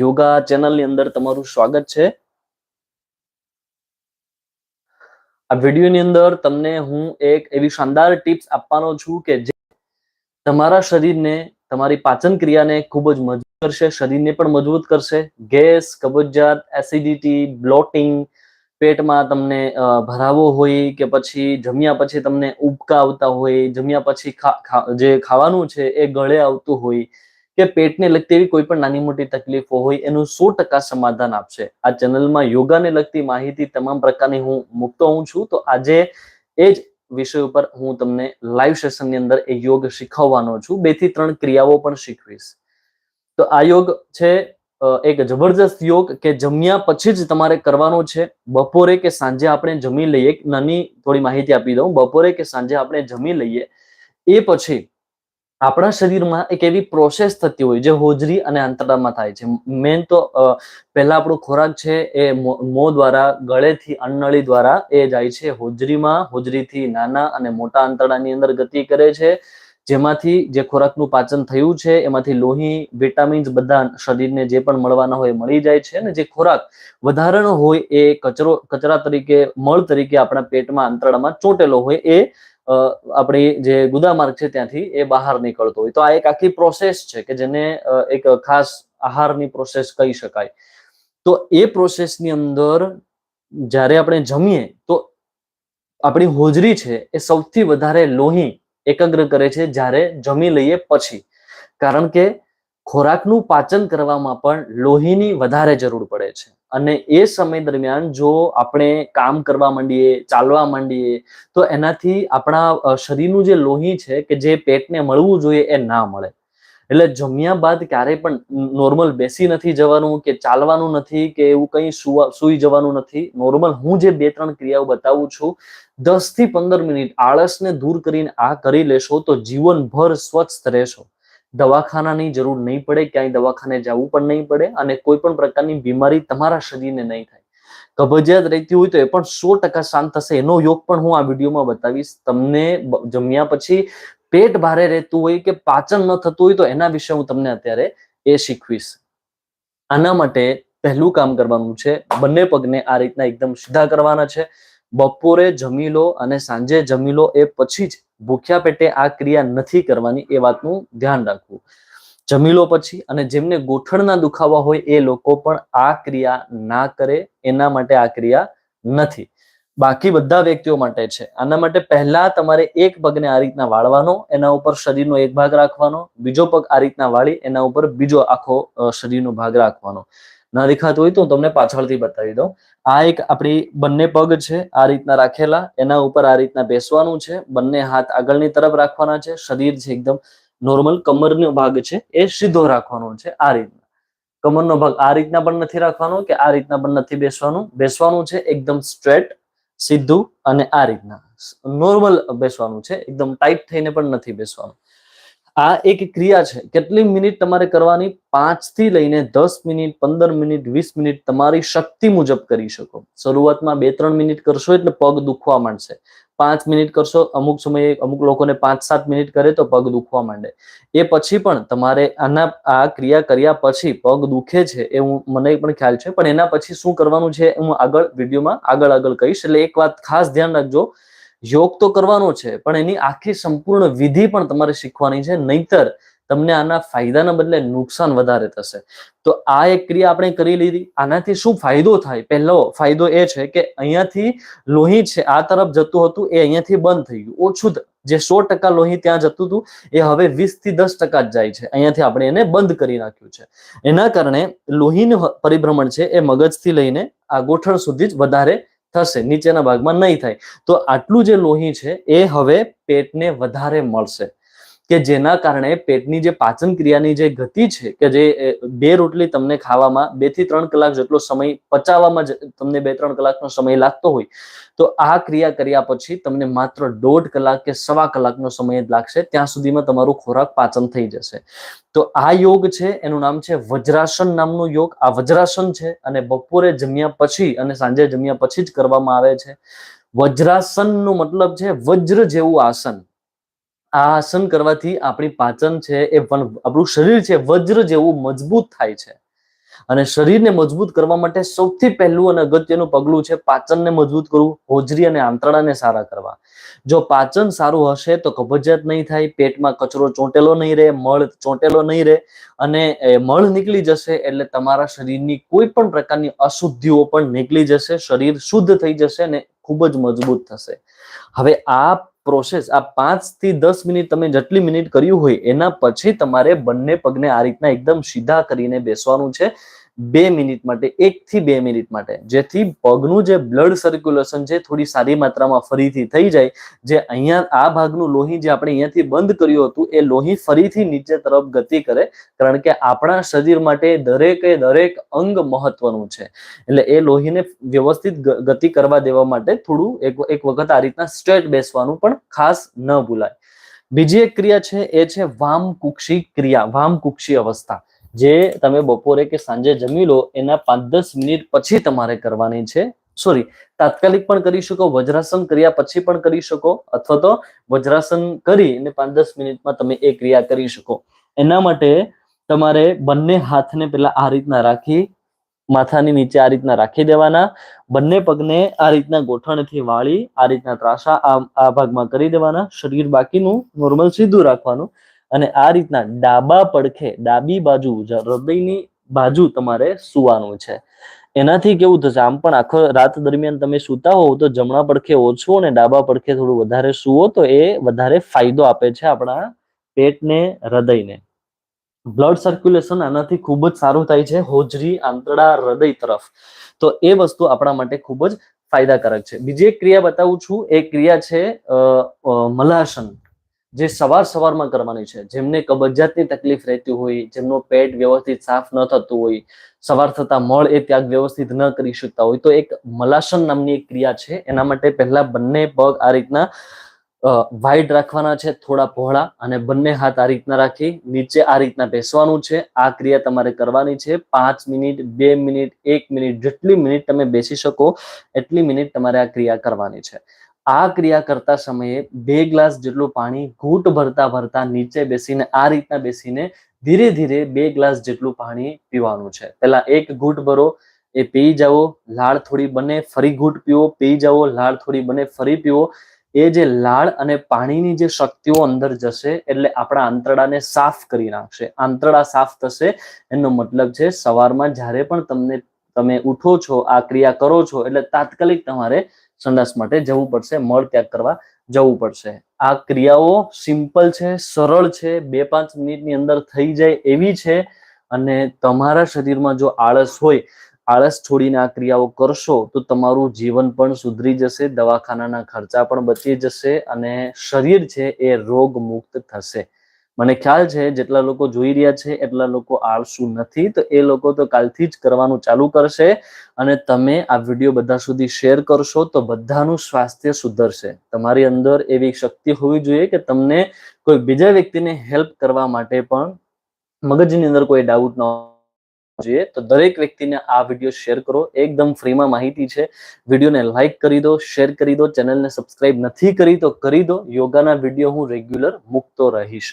યોગા ચેનલની અંદર તમારું સ્વાગત છે. આ વિડીયોની અંદર તમને હું એક એવી શાનદાર ટિપ્સ આપવાનો છું કે જે તમારા શરીરને, તમારી પાચન ક્રિયાને ખૂબ જ મજબૂત કરશે, શરીરને પણ મજબૂત કરશે. ગેસ, કબજિયાત એસિડિટી બ્લોટિંગ પેટમાં તમને ભરાવો હોય કે પછી જમ્યા પછી તમને ઉબકા આવતા હોય, જમ્યા પછી જે ખાવાનું છે એ ગળે આવતું હોય કે પેટને લગતી એવી કોઈ પણ નાની મોટી તકલીફો હોય એનું સો ટકા સમાધાન આપશે. આ ચેનલમાં યોગાને લગતી માહિતી તમામ પ્રકારની હું મૂકતો હું છું. તો આજે એ જ વિષય ઉપર હું તમને લાઈવ સેશનની અંદર એ યોગ શીખવવાનો છું. બેથી ત્રણ ક્રિયાઓ પણ શીખવીશ. તો આ યોગ છે એક જબરજસ્ત યોગ કે જમ્યા પછી જ તમારે કરવાનો છે. બપોરે કે સાંજે આપણે જમી લઈએ. નાની થોડી માહિતી આપી દઉં. બપોરે કે સાંજે આપણે જમી લઈએ. એ પછી આપણા શરીરમાં એક એવી પ્રોસેસ થતી હોય જે હોજરી અને આંતરડામાં થાય છે. મેન તો પહેલા આપણો ખોરાક છે એ મોં દ્વારા, ગળેથી, અન્નળી દ્વારા એ જાય છે હોજરીમાં. હોજરીથી નાના અને મોટા આંતરડાની અંદર ગતિ કરે છે. જેમાંથી જે ખોરાકનું પાચન થયું છે, એમાંથી લોહી, વિટામિન્સ બધા શરીરને જે પણ મળવાના હોય મળી જાય છે અને જે ખોરાક વધારાનો હોય એ કચરો, કચરા તરીકે, મળ તરીકે આપણા પેટમાં આંતરડામાં ચોંટેલો હોય એ આપણી જે ગુદામાર્ગ છે ત્યાંથી એ બહાર નીકળતો હોય. તો આ એક આખી પ્રોસેસ છે કે જેને એક ખાસ આહારની પ્રોસેસ કહી શકાય. તો એ પ્રોસેસની અંદર જ્યારે આપણે જમીએ તો આપણી હોજરી છે એ સૌથી વધારે લોહી એકાગ્ર કરે છે જ્યારે જમી લઈએ પછી. કારણ કે ખોરાકનું પાચન કરવામાં પણ લોહીની વધારે જરૂર પડે છે. અને એ સમય દરમિયાન જો આપણે કામ કરવા માંડીએ, ચાલવા માંડીએ, તો એનાથી આપણા શરીરનું જે લોહી છે કે જે પેટને મળવું જોઈએ એ ના મળે. એટલે જમ્યા બાદ ક્યારેય પણ નોર્મલ બેસી નથી જવાનું કે ચાલવાનું નથી કે એવું કંઈ સુવા, સુઈ જવાનું નથી. નોર્મલ હું જે બે ત્રણ ક્રિયાઓ બતાવું છું દસથી પંદર મિનિટ આળસને દૂર કરીને આ કરી લેશો તો જીવનભર સ્વસ્થ રહેશો. દવાખાનાની જરૂર નહીં પડે, ક્યાંય દવાખાને જવું પણ નહીં પડે અને કોઈ પણ પ્રકારની બીમારી તમારા શરીરને નહીં થાય. કબજિયાત રહેતી હોય તો એ પણ સો ટકા શાંત થશે. એનો યોગ પણ હું આ વિડીયોમાં બતાવીશ. તમને જમ્યા પછી પેટ ભારે રહેતું હોય કે પાચન ન થતું હોય તો એના વિશે હું તમને અત્યારે એ શીખવીશ. આના માટે પહેલું કામ કરવાનું છે, બંને પગને આ રીતના એકદમ સીધા કરવાના છે. બપોરે જમી લો અને સાંજે જમી લો એ પછી જ ભૂખ્યા પેટે આ ક્રિયા નથી કરવાની એ વાતનું ધ્યાન રાખવું. જમી લો પછી અને જેમને ગોઠણના દુખાવા હોય એ લોકો પણ આ ક્રિયા ના કરે, એના માટે આ ક્રિયા નથી. બાકી બધા વ્યક્તિઓ માટે છે. આના માટે પહેલા તમારે એક પગને આ રીતના વાળવાનો, એના ઉપર શરીરનો એક ભાગ રાખવાનો, બીજો પગ આ રીતના વાળી, એના ઉપર બીજો આખો શરીરનો ભાગ રાખવાનો. ના દેખાતું હોય તો હું તમને પાછળથી બતાવી દઉં. આ એક આપણી બંને પગ છે, આ રીતના રાખેલા. એના ઉપર આ રીતના બેસવાનું છે. બંને હાથ આગળની તરફ રાખવાના છે. શરીર છે એકદમ નોર્મલ કમરનો ભાગ છે, એ સીધો રાખવાનો છે, આ રીતના. કમરનો ભાગ આ રીતના પણ નથી રાખવાનો કે આ રીતના પણ નથી બેસવાનું. બેસવાનું છે એકદમ સ્ટ્રેટ સીધું અને આ રીતના. નોર્મલ બેસવાનું છે. એકદમ ટાઈટ થઈને પણ નથી બેસવાનું. આ એક ક્રિયા છે. કેટલી મિનિટ તમારે કરવાની? પાંચથી લઈને દસ મિનિટ, પંદર મિનિટ, વીસ મિનિટ તમારી શક્તિ મુજબ કરી શકો. શરૂઆતમાં બે ત્રણ મિનિટ કરશો એટલે પગ દુખવા માંડશે. પાંચ મિનિટ કરશો, અમુક સમયે અમુક લોકોને પાંચ સાત મિનિટ કરે તો પગ દુખવા માંડે. એ પછી પણ તમારે આના, આ ક્રિયા કર્યા પછી પગ દુખે છે એ હું, મને પણ ખ્યાલ છે. પણ એના પછી શું કરવાનું છે હું આગળ વિડીયોમાં આગળ આગળ કહીશ. એટલે એક વાત ખાસ ધ્યાન રાખજો. યોગ તો કરવાનો છે, પણ એની આખી સંપૂર્ણ વિધિ પણ તમારે શીખવાની છે, નહીતર તમને આના ફાયદાના બદલે નુકસાન વધારે થશે. તો આ એક ક્રિયા આપણે કરી લીધી. આનાથી શું ફાયદો થાય? પહેલો ફાયદો એ છે કે અહીંયાથી લોહી છે, આ તરફ જતું હતું, એ અહીંયાથી બંધ થઈ ગયું. ઓછું જે સો ટકા લોહી ત્યાં જતું હતું, એ હવે વીસથી દસ ટકા જ જાય છે. અહીંયાથી આપણે એને બંધ કરી નાખ્યું છે. એના કારણે લોહીનું પરિભ્રમણ છે, એ મગજથી લઈને આ ગોઠણ સુધી જ વધારે થશે, નીચેના ભાગમાં નહીં થાય. તો આટલું જે લોહી છે, એ હવે પેટને વધારે મળશે. કે જેના કારણે પેટની જે પાચન ક્રિયાની જે ગતિ છે, કે જે બે રોટલી તમને ખાવામાં બેથી ત્રણ કલાક જેટલો સમય પચાવવામાં તમને બે ત્રણ કલાકનો સમય લાગતો હોય, તો આ ક્રિયા કર્યા પછી તમને માત્ર દોઢ કલાક કે સવા કલાકનો સમય લાગશે, ત્યાં સુધીમાં તમારું ખોરાક પાચન થઈ જશે. તો આ યોગ છે, એનું નામ છે વજ્રાસન નામનો યોગ. આ વજ્રાસન છે અને બપોરે જમ્યા પછી અને સાંજે જમ્યા પછી જ કરવામાં આવે છે. વજ્રાસનનો મતલબ છે વજ્ર જેવું આસન. આ આસન કરવાથી આપણી પાચન છે એ પણ આપણું શરીર છે વજ્ર જેવું મજબૂત થાય છે. અને શરીરને મજબૂત કરવા માટે સૌથી પહેલું અને અગત્યનું પગલું છે પાચનને મજબૂત કરવું, હોજરી અને આંતરડાને સારા કરવા. જો પાચન સારું હશે તો કબજિયાત નહીં થાય, પેટમાં કચરો ચોંટેલો નહીં રહે, મળ ચોંટેલો નહીં રહે અને મળ નીકળી જશે એટલે તમારા શરીરની કોઈ પણ પ્રકારની અશુદ્ધિઓ પણ નીકળી જશે, શરીર શુદ્ધ થઈ જશે ને ખૂબ જ મજબૂત થશે. હવે આ પ્રોસેસ આ પાંચથી દસ મિનિટ તમે જેટલી મિનિટ કર્યું હોય એના પછી તમારે બંને પગને આ રીતના એકદમ સીધા કરીને બેસવાનું છે. બે મિનિટ માટે એક થી બે મિનિટ માટે. જેથી પગનું જે બ્લડ સર્ક્યુલેશન છે થોડી સારી માત્રામાં ફરીથી થઈ જાય. જે અહીંયા આ ભાગનું લોહી જે આપણે અહીંયાથી બંધ કર્યું હતું, એ લોહી ફરીથી નીચે તરફ ગતિ કરે, કારણ કે આપણા શરીર માટે દરેકે દરેક અંગ મહત્વનું છે. એટલે એ લોહીને વ્યવસ્થિત ગતિ કરવા દેવા માટે થોડું એક એક વખત આ રીતના સ્ટ્રેટ બેસવાનું પણ ખાસ ન ભૂલાય. બીજી એક ક્રિયા છે, એ છે વામ કુક્ષી ક્રિયા વામ કુક્ષી અવસ્થા. જે તમે બપોરે કે સાંજે જમી લો, એના પાંચ દસ મિનિટ પછી તમારે કરવાની છે. સોરી તાત્કાલિક પણ કરી શકો, વજ્રાસન કર્યા પછી પણ કરી શકો, અથવા તો વજ્રાસન કરી અને પાંચ દસ મિનિટમાં તમે એ ક્રિયા કરી શકો. એના માટે તમારે બંને હાથને પેલા આ રીતના રાખી, માથાની નીચે આ રીતના રાખી દેવાના, બંને પગને આ રીતના ગોઠણથી વાળી, આ રીતના ત્રાસા આ આ ભાગમાં કરી દેવાના, શરીર બાકીનું નોર્મલ સીધું રાખવાનું. અને આ રીતના ડાબા પડખે, ડાબી બાજુ હૃદયની બાજુ તમારે સુવાનું છે. એનાથી કેવું થશે? આમ પણ આખો રાત દરમિયાન તમે સૂતા હોવ તો જમણા પડખે ઓછું અને ડાબા પડખે થોડું વધારે સુવો તો એ વધારે ફાયદો આપે છે આપણા પેટને, હૃદયને. બ્લડ સર્ક્યુલેશન આનાથી ખૂબ જ સારું થાય છે હોજરી, આંતરડા, હૃદય તરફ. તો એ વસ્તુ આપણા માટે ખૂબ જ ફાયદાકારક છે. બીજી એક ક્રિયા બતાવું છું. એ ક્રિયા છે મલાસન જે સવાર સવારમાં કરવાની છે, જેમને કબજિયાતની તકલીફ રહેતી હોય, જેમનો પેટ વ્યવસ્થિત સાફ ન થતું હોય, સવાર થતાં મળ એ ત્યાગ વ્યવસ્થિત ન કરી શકતા હોય, તો એક મલાસન નામની એક ક્રિયા છે. એના માટે પહેલા બંને પગ આ રીતના વાઇડ રાખવાના છે, થોડા પહોળા, અને બંને હાથ આ રીતના રાખી નીચે આ રીતના બેસવાનું છે. આ ક્રિયા તમારે કરવાની છે, પાંચ મિનિટ, બે મિનિટ, એક મિનિટ, જેટલી મિનિટ તમે બેસી શકો, એટલી મિનિટ તમારે આ ક્રિયા કરવાની છે. આ ક્રિયા કરતા સમયે બે ગ્લાસ જેટલું પાણી ઘૂંટ ભરતા ભરતા નીચે બેસીને, આ રીતના બેસીને ધીરે ધીરે બે ગ્લાસ જેટલું પાણી પીવાનું છે. પહેલા એક ઘૂંટ ભરો, એ પી જાઓ, લાળ થોડી બને, ફરી ઘૂંટ પીવો પી જાઓ, લાળ થોડી બને, ફરી પીવો એ જે લાળ અને પાણીની જે શક્તિઓ અંદર જશે, એટલે આપણા આંતરડાને સાફ કરી નાખશે. આંતરડા સાફ થશે, એનો મતલબ છે સવારમાં જ્યારે પણ તમને, તમે ઉઠો છો, આ ક્રિયા કરો છો, એટલે તાત્કાલિક તમારે સંડાસ માટે જવું પડશે, મળ ત્યાગ કરવા જવું પડશે. આ ક્રિયાઓ સિમ્પલ છે, સરળ છે, બે પાંચ મિનિટની અંદર થઈ જાય એવી છે અને તમારા શરીરમાં જો આળસ હોય, આળસ છોડીને આ ક્રિયાઓ કરશો તો તમારું જીવન પણ સુધરી જશે, દવાખાનાના ખર્ચા પણ બચી જશે અને શરીર છે એ રોગ મુક્ત થશે. મને ખ્યાલ છે, જેટલા લોકો જોઈ રહ્યા છે, એટલા લોકો આળસુ નથી. તો એ લોકો તો કાલથી જ કરવાનું ચાલુ કરશે અને તમે આ વીડિયો બધા સુધી શેર કરશો તો બધાનું સ્વાસ્થ્ય સુધરશે. તમારી અંદર એવી શક્તિ હોવી જોઈએ કે તમને કોઈ બીજા વ્યક્તિને હેલ્પ કરવા માટે પણ મગજની અંદર કોઈ ડાઉટ ન જોઈએ. તો દરેક વ્યક્તિને આ વીડિયો શેર કરો. એકદમ ફ્રીમાં માહિતી છે. વિડીયોને લાઈક કરી દો, શેર કરી દો, ચેનલને સબસ્ક્રાઇબ નથી કરી તો કરી દો. યોગાના વીડિયો હું રેગ્યુલર મૂકતો રહીશ.